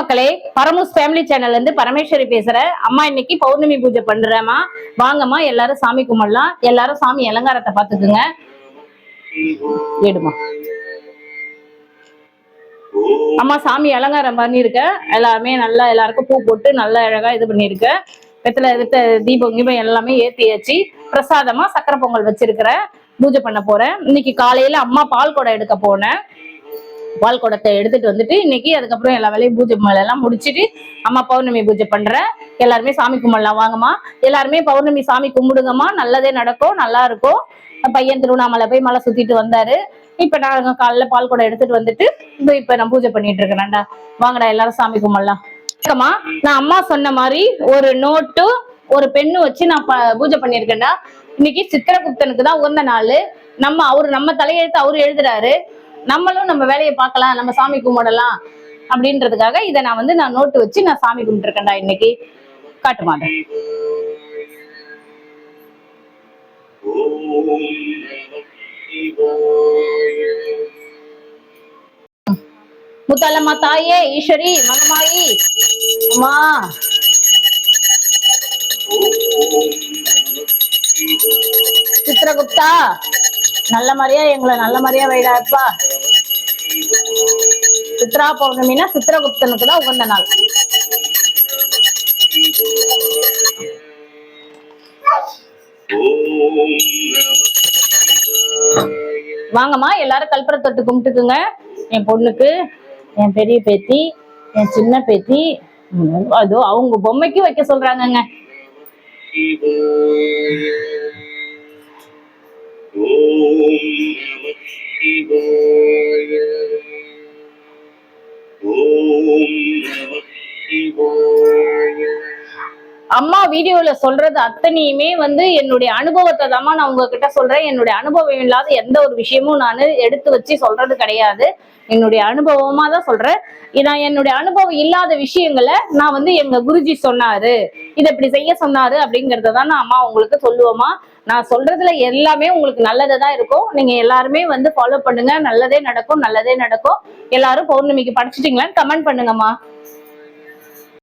மக்களே பரமூஸ் ஃபேமிலி சேனல்ல இருந்து பரமேஸ்வரி பேசுறேன் அம்மா இன்னைக்கு பௌர்ணமி பூஜை பண்றேம்மா. வாங்கம்மா எல்லாரும் சாமி கும்பிடலாம். எல்லாரும் சாமி அலங்காரத்தை பாத்துக்குங்க எடுமா அம்மா சாமி அலங்காரம் பண்ணியிருக்கேன் எல்லாருமே நல்லா எல்லாருக்கும் பூ போட்டு நல்லா அழகா இது பண்ணியிருக்கேன் வெத்தலை வித்த தீபம் தீபம் எல்லாமே ஏத்தியாச்சு. பிரசாதமா சக்கரை பொங்கல் வச்சிருக்கிறேன் பூஜை பண்ண போறேன். இன்னைக்கு காலையில அம்மா பால் குடம் எடுக்க போனேன். பால் குடத்தை எடுத்துட்டு வந்துட்டு இன்னைக்கு அதுக்கப்புறம் எல்லா வேலையும் பூஜை எல்லாம் முடிச்சிட்டு அம்மா பௌர்ணமி பூஜை பண்றேன் எல்லாருமே சாமி கும்பிடலாம் வாங்கம்மா. எல்லாருமே பௌர்ணமி சாமி கும்பிடுங்கம்மா. நல்லதே நடக்கும் நல்லா இருக்கும். பையன் திருவண்ணாமலை போய் மலை சுத்திட்டு வந்தாரு. இப்ப நான் காலைல பால் குடம் எடுத்துட்டு வந்துட்டு இதோ இப்ப நான் பூஜை பண்ணிட்டு இருக்கிறேன்டா வாங்கடா எல்லாரும் சாமி கும்பிடலாம். அம்மா நான் அம்மா சொன்ன மாதிரி ஒரு நோட்டு ஒரு பெண்ணு வச்சு நான் ப- பூஜை பண்ணிருக்கேன்டா இன்னைக்கு சித்திரகுப்தனுக்கு தான் உகந்த நாள். நம்ம அவரு நம்ம தலையெழுத்து அவரு எழுதுறாரு. நம்மளும் நம்ம வேலையை பார்க்கலாம் நம்ம சாமி கும்பிடலாம் அப்படின்றதுக்காக இதை நான் வந்து நான் நோட்டு வச்சு நான் சாமி கும்பிட்டுருக்கேன்டா இன்னைக்கு. காட்டு மாட்டேன் முத்தாலம்மா தாயே ஈஸ்வரி மகமாயி. அம்மா. சித்திரகுப்தா. நல்ல மாதிரியா எங்களை நல்ல மாதிரியா வைடாப்பா சித்ரா பௌர்ணமினா சித்திரகுப்தனுக்கு தான் உகந்த நாள். வாங்கம்மா எல்லாரும் கல்பரை தொட்டு கும்பிட்டுக்குங்க. என் பொண்ணுக்கு என் பெரிய பேத்தி என் சின்ன பேத்தி அதோ அவங்க பொம்மைக்கு வைக்க சொல்றாங்கங்க. Oh, never see அம்மா வீடியோல சொல்றது அத்தனையுமே வந்து என்னுடைய அனுபவத்தை தான் நான் உங்ககிட்ட சொல்றேன். என்னுடைய அனுபவம் இல்லாத எந்த ஒரு விஷயமும் நான் எடுத்து வச்சு சொல்றது கிடையாது. என்னுடைய அனுபவமா தான் சொல்றேன். நான் என்னுடைய அனுபவம் இல்லாத விஷயங்களை நான் வந்து எங்க குருஜி சொன்னாரு. இதை இப்படி செய்ய சொன்னாரு அப்படிங்கறத தான் நான் அம்மா உங்களுக்கு சொல்லுவோமா. நான் சொல்றதுல எல்லாமே உங்களுக்கு நல்லதா தான் இருக்கும். நீங்க எல்லாருமே வந்து ஃபாலோ பண்ணுங்க. நல்லதே நடக்கும் நல்லதே நடக்கும். எல்லாரும் பௌர்ணமிக்கு படிச்சிட்டீங்களான்னு கமெண்ட் பண்ணுங்கம்மா.